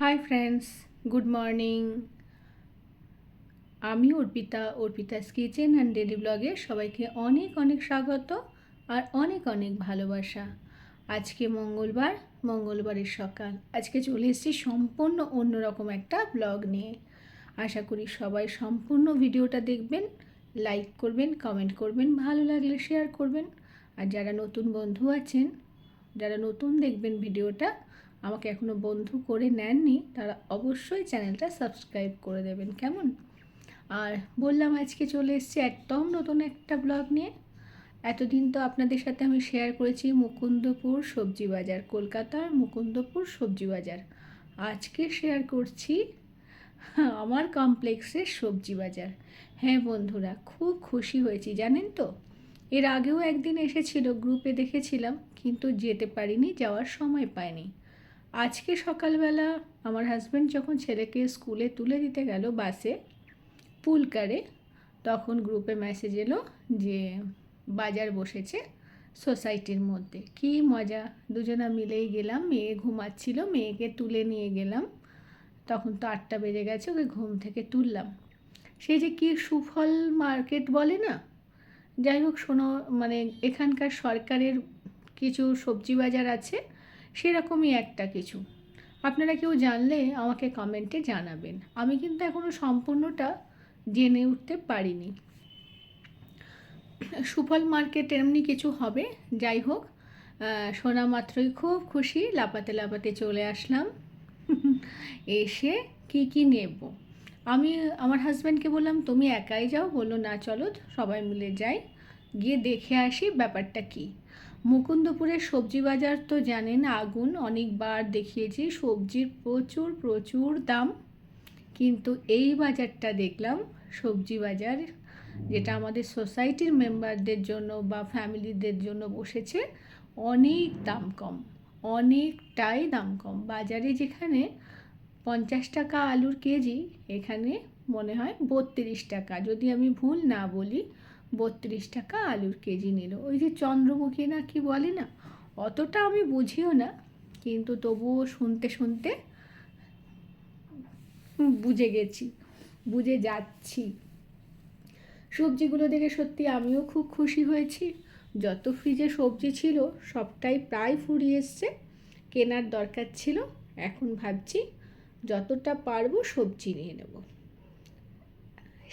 Hi friends good morning আমি Arpita Arpita's kitchen and daily ব্লগে সবাইকে অনেক অনেক স্বাগত আর অনেক অনেক ভালোবাসা। আজকে মঙ্গলবার, মঙ্গলবারের সকাল। আজকে চলে এসেছি সম্পূর্ণ অন্যরকম একটা ব্লগ নিয়ে। আশা করি সবাই সম্পূর্ণ ভিডিওটা দেখবেন লাইক করবেন কমেন্ট করবেন, ভালো লাগলে শেয়ার করবেন। আর যারা নতুন বন্ধু আছেন, যারা নতুন দেখবেন ভিডিওটা আমাকে এখনও বন্ধু করে নেননি, তারা অবশ্যই চ্যানেলটা সাবস্ক্রাইব করে দেবেন, কেমন? আর বললাম আজকে চলে এসেছি একদম নতুন একটা ব্লগ নিয়ে। এতদিন তো আপনাদের সাথে আমি শেয়ার করেছি মুকুন্দপুর সবজি বাজার, কলকাতার মুকুন্দপুর সবজি বাজার। আজকে শেয়ার করছি আমার কমপ্লেক্সের সবজি বাজার। হ্যাঁ বন্ধুরা, খুব খুশি হয়েছি, জানেন তো? এর আগেও একদিন এসেছিল গ্রুপে দেখেছিলাম, কিন্তু যেতে পারিনি, যাওয়ার সময় পাইনি। আজকে সকালবেলা আমার হাজব্যান্ড যখন ছেলেকে স্কুলে তুলে দিতে গেল বাসে পুলকারে, তখন গ্রুপে মেসেজ এলো যে বাজার বসেছে সোসাইটির মধ্যে। কি মজা, দুজনা মিলেই গেলাম, মেয়ে ঘুমাচ্ছিল, মেয়েকে তুলে নিয়ে গেলাম। তখন তো আটটা বেজে গেছে, ওকে ঘুম থেকে তুললাম। সেই যে কি সুফল মার্কেট বলে না? যাই হোক শোনো মানে এখানকার সরকারের কিছু সবজি বাজার আছে সেরকমই একটা কিছু। আপনারা কেউ জানলে আমাকে কমেন্টে জানাবেন। আমি কিন্তু এখনও সম্পূর্ণটা জেনে উঠতে পারিনি। সুফল মার্কেট এমনি কিছু হবে? যাই হোক শোনা মাত্রই খুব খুশি লাপাতে লাপাতে চলে আসলাম। এসে কি কি নেব? আমি, আমার হাজব্যান্ডকে বললাম, তুমি একাই যাও, বলল, না, চলো, সবাই মিলে যাই। গিয়ে দেখে আসি ব্যাপারটা কী। মুকুন্দপুরের সবজি বাজার তো জানেন আগুন, অনেকবার দেখিয়েছি, সবজির প্রচুর প্রচুর দাম। কিন্তু এই বাজারটা দেখলাম সবজি বাজার যেটা আমাদের সোসাইটির মেম্বারদের জন্য বা ফ্যামিলিদের জন্য বসেছে, অনেক দাম কম, অনেকটাই দাম কম। বাজারে যেখানে পঞ্চাশ টাকা আলুর কেজি, এখানে মনে হয় বত্রিশ টাকা। যদি আমি ভুল না বলি বত্রিশ টাকা আলুর কেজি নিল। ওই যে চন্দ্রমুখী না কি বলে না, অতটা আমি বুঝিও না, কিন্তু তবুও শুনতে শুনতে বুঝে গেছি, বুঝে যাচ্ছি। সবজিগুলো দেখে সত্যি আমিও খুব খুশি হয়েছি। যত ফ্রিজে সবজি ছিল, সবটাই প্রায় ফুরিয়ে এসছে, কেনার দরকার ছিল, এখন ভাবছি যতটা পারব সবজি নিয়ে নেব।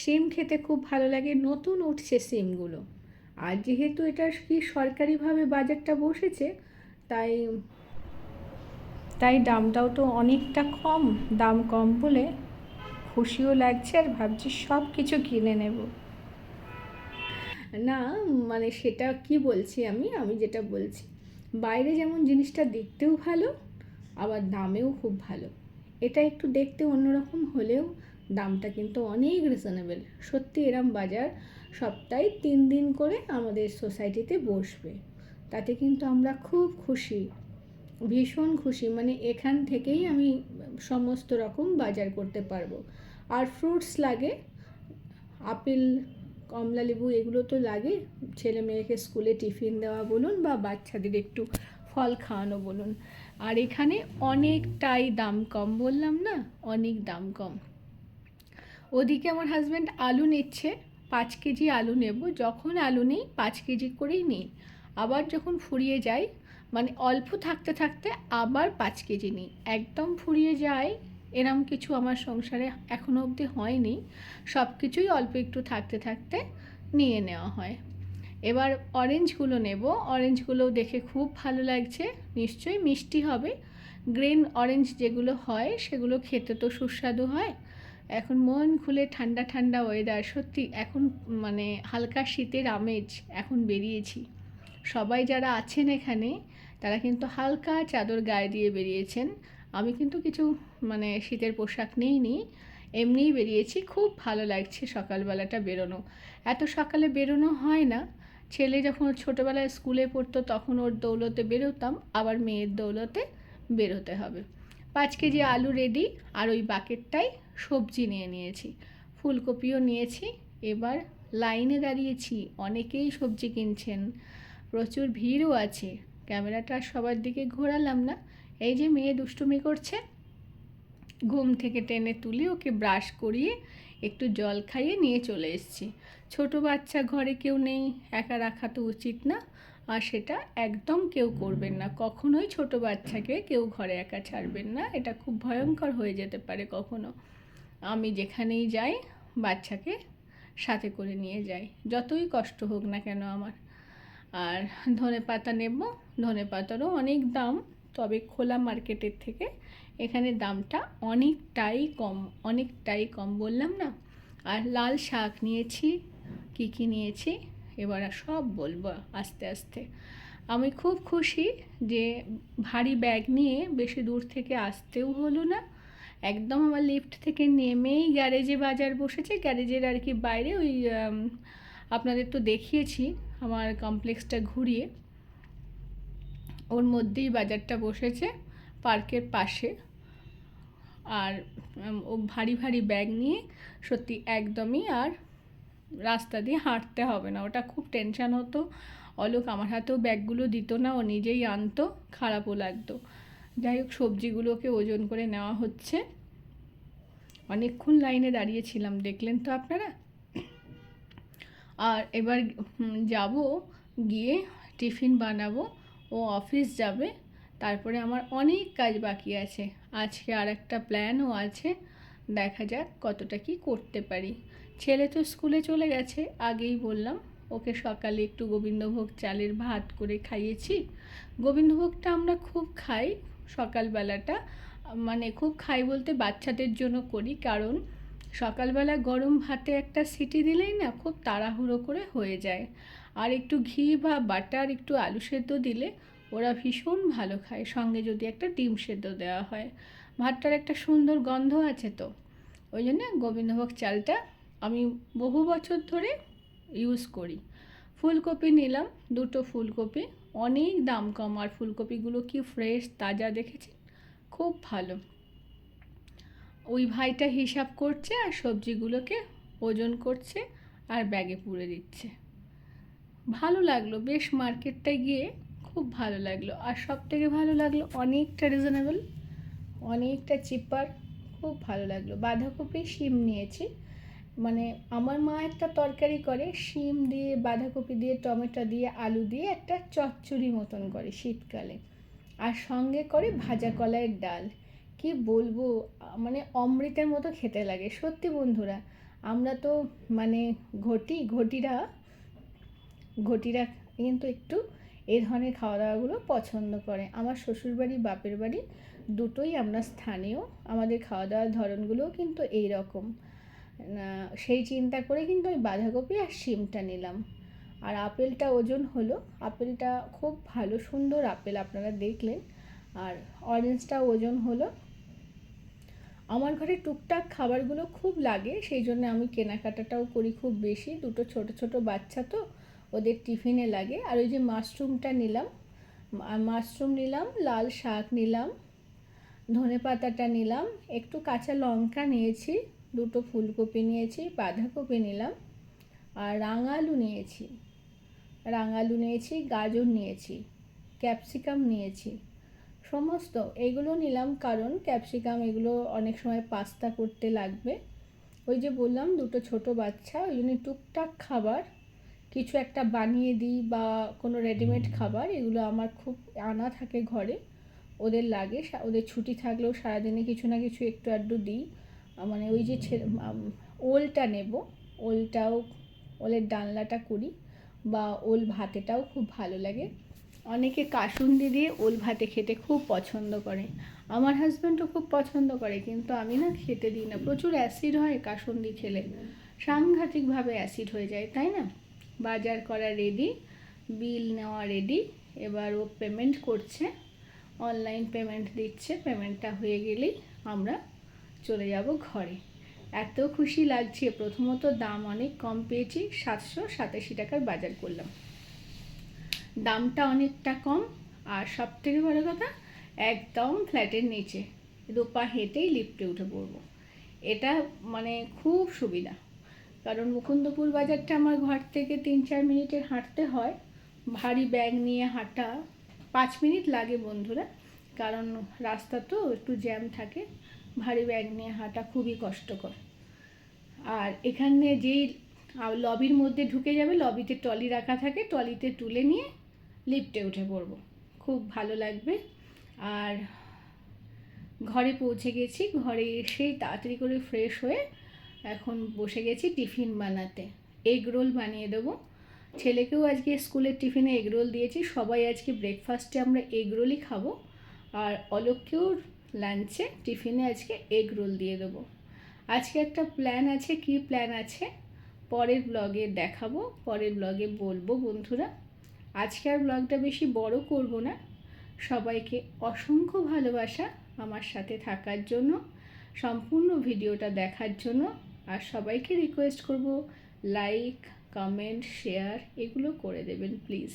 সিম খেতে খুব ভালো লাগে, নতুন উঠছে সিমগুলো আর যেহেতু এটা কি সরকারিভাবে বাজারটা বসেছে, তাই তাই দামটাও তো অনেকটা কম, দাম কম বলে খুশিও লাগছে আর ভাবছি সব কিছু কিনে নেব। না মানে সেটা কি বলছি আমি? আমি যেটা বলছি, বাইরে যেমন জিনিসটা দেখতেও ভালো, আবার দামেও খুব ভালো। এটা একটু দেখতে অন্যরকম হলেও দামটা কিন্তু অনেক রিজনেবল সত্যি এরম বাজার সপ্তাহে তিন দিন করে আমাদের সোসাইটিতে বসবে। তাতে কিন্তু আমরা খুব খুশি, ভীষণ খুশি। মানে এখান থেকেই আমি সমস্ত রকম বাজার করতে পারব। আর ফ্রুটস লাগে, আপেল, কমলা লেবু এগুলো তো লাগে। ছেলে মেয়েকে স্কুলে টিফিন দেওয়া বলুন বা বাচ্চাদের একটু ফল খাওয়ানো বলুন। আর এখানে অনেকটাই দাম কম বললাম না? অনেক দাম কম। ওদিকে আমার হাজব্যান্ড আলু নিচ্ছে, পাঁচ কেজি আলু নেব। যখন আলু নেই, পাঁচ কেজি করেই নিই। আবার যখন ফুরিয়ে যায় মানে অল্প থাকতে থাকতে আবার পাঁচ কেজি নিই। একদম ফুরিয়ে যায়, এরম কিছু আমার সংসারে এখনও অবধি হয়নি। সব কিছুই অল্প একটু থাকতে থাকতে নিয়ে নেওয়া হয়। এবার অরেঞ্জগুলো নেব। অরেঞ্জগুলো দেখে খুব ভালো লাগছে। নিশ্চয়ই মিষ্টি হবে। গ্রিন অরেঞ্জ যেগুলো হয়, সেগুলো খেতে তো সুস্বাদু হয়। এখন মন খুলে ঠান্ডা ঠান্ডা ওয়েদার সত্যি এখন মানে হালকা শীতের আমেজ এখন বেরিয়েছি। সবাই যারা আছেন এখানে, তারা কিন্তু হালকা চাদর গায়ে দিয়ে বেরিয়েছেন। আমি কিন্তু কিছু মানে শীতের পোশাক নিইনি, এমনিই বেরিয়েছি। খুব ভালো লাগছে সকালবেলাটা বেরোনো। এত সকালে বেরোনো হয় না। ছেলে যখন ছোটোবেলায় স্কুলে পড়তো, তখন ওর দৌলতে বেরোতাম, আবার মেয়ের দৌলতে বেরোতে হবে। পাঁচ কেজি আলু রেডি আর ওই বাকেটটাই সবজি নিয়ে নিয়েছি। ফুলকপিও নিয়েছি। এবার লাইনে দাঁড়িয়েছি। অনেকেই সবজি কিনছেন। প্রচুর ভিড়ও আছে। ক্যামেরাটা সবার দিকে ঘোরালাম না। এই যে মেয়ে দুষ্টুমি করছে, ঘুম থেকে টেনে তুলে ওকে ব্রাশ করিয়ে একটু জল খাইয়ে নিয়ে চলে এসেছি। ছোট বাচ্চা ঘরে কেউ নেই, একা রাখা তো উচিত না। আর সেটা একদম কেউ করবেন না। কখনোই ছোট বাচ্চাকে কেউ ঘরে একা ছাড়বেন না। এটা খুব ভয়ঙ্কর হয়ে যেতে পারে কখনো। আমি যেখানেই যাই, বাচ্চাকে সাথে করে নিয়ে যাই। যতই কষ্ট হোক না কেন আমার। আর ধনে পাতা নেব, ধনে পাতারও অনেক দাম, তবে খোলা মার্কেটের থেকে এখানে দামটা অনেকটাই কম অনেকটাই কম বললাম না? আর লাল শাক নিয়েছি, কী কী নিয়েছি, এবার সব বলব আস্তে আস্তে। আমি খুব খুশি যে ভারী ব্যাগ নিয়ে বেশি দূর থেকে আসতেও হলো না একদম আমার লিফট থেকে নেমেই গ্যারেজে বাজার বসেছে। গ্যারেজের আর কি বাইরে ওই আপনাদের তো দেখিয়েছি আমার কমপ্লেক্সটা ঘুরিয়ে। ওর মধ্যেই বাজারটা বসেছে পার্কের পাশে। আর ও ভারী ভারী ব্যাগ নিয়ে সত্যি একদমই আর রাস্তা দিয়ে হাঁটতে হবে না। ওটা খুব টেনশন হতো। অলোক আমার হাতেও ব্যাগগুলো দিত না, ও নিজেই আনতো, খারাপও লাগতো। যাই হোক, সবজিগুলোকে ওজন করে নেওয়া হচ্ছে। অনেকক্ষণ লাইনে দাঁড়িয়েছিলাম দেখলেন তো আপনারা? আর এবার যাব, গিয়ে টিফিন বানাবো, ও অফিস যাবে, তারপরে আমার অনেক কাজ বাকি আছে। আজকে আর একটা প্ল্যানও আছে, দেখা যাক কতটা কি করতে পারি। ছেলে তো স্কুলে চলে গেছে, আগেই বললাম, ওকে সকালে একটু গোবিন্দভোগ চালের ভাত করে খাইয়েছি। গোবিন্দভোগটা আমরা খুব খাই সকালবেলাটা মানে খুব খাই বলতে বাচ্চাদের জন্য করি, কারণ সকালবেলা গরম ভাতে একটা সিটি দিলেই না খুব তাড়াহুড়ো করে হয়ে যায়। আর একটু ঘি বা বাটার, একটু আলু সেদ্ধ দিলে ওরা ভীষণ ভালো খায়। সঙ্গে যদি একটা ডিম সেদ্ধ দেওয়া হয়। ভাতটার একটা সুন্দর গন্ধ আছে তো। ওই জন্য গোবিন্দভোগ চালটা আমি বহু বছর ধরে ইউজ করি। ফুলকপি নিলাম, দুটো ফুলকপি। অনেক দাম কম। আর ফুলকপিগুলো কি ফ্রেশ তাজা দেখেছি খুব ভালো। ওই ভাইটা হিসাব করছে আর সবজিগুলোকে ওজন করছে আর ব্যাগে পুরে দিচ্ছে। ভালো লাগল, বেশ মার্কেটটায় গিয়ে খুব ভালো লাগল। আর সব থেকে ভালো লাগল, অনেকটা রিজনেবল অনেকটা চিপার খুব ভালো লাগল। বাঁধাকপি শিম নিয়েছি। মানে আমার মা একটা তরকারি করে, শিম দিয়ে, বাঁধাকপি দিয়ে, টমেটো দিয়ে, আলু দিয়ে একটা চচ্চড়ি মতন করে শীতকালে। আর সঙ্গে করে ভাজা কলাইয়ের ডাল। কি বলব? মানে অমৃতের মতো খেতে লাগে। সত্যি বন্ধুরা, আমরা তো মানে ঘটি, ঘটিরা ঘটিরা কিন্তু একটু এই ধরনের খাওয়া দাওয়াগুলো পছন্দ করে। আমার শ্বশুরবাড়ি, বাপের বাড়ি দুটোই আমরা স্থানীয়। আমাদের খাওয়া দাওয়ার ধরনগুলোও কিন্তু এই রকম সেই চিন্তা করে কিন্তু আমি বাঁধাকপি আর শিমটা নিলাম। আর আপেলটা ওজন হলো। আপেলটা খুব ভালো, সুন্দর আপেল আপনারা দেখলেন। আর অরেঞ্জটা ওজন হলো। আমার ঘরে টুকটাক খাবারগুলো খুব লাগে, সেই জন্য আমি কেনাকাটাটাও করি খুব বেশি। দুটো ছোট ছোট বাচ্চা তো, ওদের টিফিনে লাগে। আর ওই যে মাশরুমটা নিলাম মাশরুম নিলাম, লাল শাক নিলাম, ধনে পাতাটা নিলাম, একটু কাঁচা লঙ্কা নিয়েছি, দুটো ফুলকপি নিয়েছি, বাঁধাকপি নিলাম, আর রাঙালু নিয়েছি। রাঙালু নিয়েছি গাজর নিয়েছি ক্যাপসিকাম নিয়েছি। সমস্ত এগুলো নিলাম কারণ ক্যাপসিকাম এগুলো অনেক সময় পাস্তা করতে লাগবে। ওই যে বললাম দুটো ছোট বাচ্চা ওই জন্য টুকটাক খাবার। কিছু একটা বানিয়ে দিই বা কোনো রেডিমেড খাবার এগুলো আমার খুব আনা থাকে ঘরে। ওদের লাগে ওদের ছুটি থাকলেও সারাদিনে কিছু না কিছু একটু আধটু দিই। মানে ওই যে ওলটা নেব ওলটাও ওলের ডালনাটা করি। বা ওল ভাতেটাও খুব ভালো লাগে। অনেকে কাসুন্দি দিয়ে ওল ভাতে খেতে খুব পছন্দ করে। আমার হাজব্যান্ডও খুব পছন্দ করে, কিন্তু আমি না খেতে দিই না। প্রচুর অ্যাসিড হয় কাসুন্দি খেলে। সাংঘাতিকভাবে অ্যাসিড হয়ে যায়, তাই না? বাজার করা রেডি বিল নেওয়া রেডি এবার ও পেমেন্ট করছে। অনলাইন পেমেন্ট দিচ্ছে পেমেন্টটা হয়ে গেলেই আমরা চলে যাব ঘরে। এত খুশি লাগছে। প্রথমত দাম অনেক কম পেয়েছি, সাতশো সাতাশি টাকার বাজার করলাম। দামটা অনেকটা কম, আর সব থেকে বড় কথা, একদম ফ্ল্যাটের নিচে। দুপা হেঁটেই লিফটে উঠে পড়ব। এটা মানে খুব সুবিধা, কারণ মুকুন্দপুর বাজারটা আমার ঘর থেকে তিন চার মিনিটের হাঁটতে হয়। ভারী ব্যাগ নিয়ে হাঁটা পাঁচ মিনিট লাগে বন্ধুরা, কারণ রাস্তা তো একটু জ্যাম থাকে। ভারী ব্যাগ নিয়ে হাঁটা খুবই কষ্টকর। আর এখানে যেই লবির মধ্যে ঢুকে যাবে লবিতে ট্রলি রাখা থাকে ট্রলিতে তুলে নিয়ে লিফটে উঠে পড়ব। খুব ভালো লাগবে। আর ঘরে পৌঁছে গেছি, ঘরে এসেই তাড়াতাড়ি করে ফ্রেশ হয়ে এখন বসে গেছি টিফিন বানাতে। এগ রোল বানিয়ে দেবো। ছেলেকেও আজকে স্কুলের টিফিনে এগ রোল দিয়েছি। সবাই আজকে ব্রেকফাস্টে আমরা এগ রোলই খাব। আর অলোককেও লাঞ্চে টিফিনে আজকে এগ রোল দিয়ে দেবো। আজকে একটা প্ল্যান আছে, কি প্ল্যান আছে? পরের ব্লগে দেখাবো, পরের ব্লগে বলব বন্ধুরা। আজকে আর ব্লগটা বেশি বড় করব না। সবাইকে অসংখ্য ভালোবাসা আমার সাথে থাকার জন্য, সম্পূর্ণ ভিডিওটা দেখার জন্য। আর সবাইকে রিকোয়েস্ট করব লাইক কমেন্ট শেয়ার এগুলো করে দেবেন প্লিজ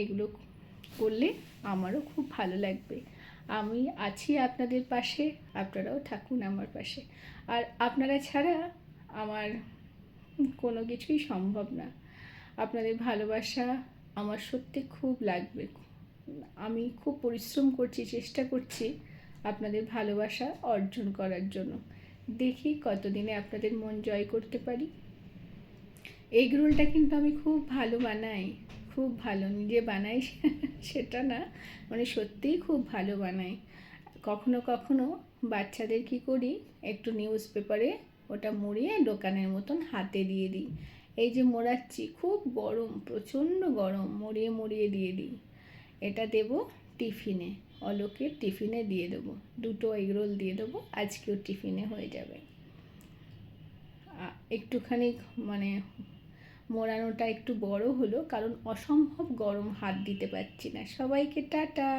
এগুলো করলে আমারও খুব ভালো লাগবে। আমি আছি আপনাদের পাশে, আপনারাও থাকুন আমার পাশে। আর আপনারা ছাড়া আমার কোনো কিছুই সম্ভব না। আপনাদের ভালোবাসা আমার সত্যি খুব লাগবে। আমি খুব পরিশ্রম করছি, চেষ্টা করছি আপনাদের ভালোবাসা অর্জন করার জন্য। দেখি কতদিনে আপনাদের মন জয় করতে পারি। এগ রোলটা কিন্তু আমি খুব ভালো বানাই খুব ভালো নিজে বানাই সেটা না মানে সত্যিই খুব ভালো বানাই। কখনো কখনো বাচ্চাদের কি করি, একটু নিউজ পেপারে ওটা মুড়িয়ে দোকানের মতন হাতে দিয়ে দিই। এই যে মোড়াচ্ছি, খুব গরম, প্রচণ্ড গরম, মুড়িয়ে মুড়িয়ে দিয়ে দিই। এটা দেব টিফিনে, অলোকের টিফিনে দিয়ে দেবো। দুটো এগরোল দিয়ে দেবো, আজকেও টিফিনে হয়ে যাবে। একটুখানি মানে মোড়ানোটা একটু বড় হলো কারণ অসম্ভব গরম হাত দিতে পারছি না। সবাইকে টাটা!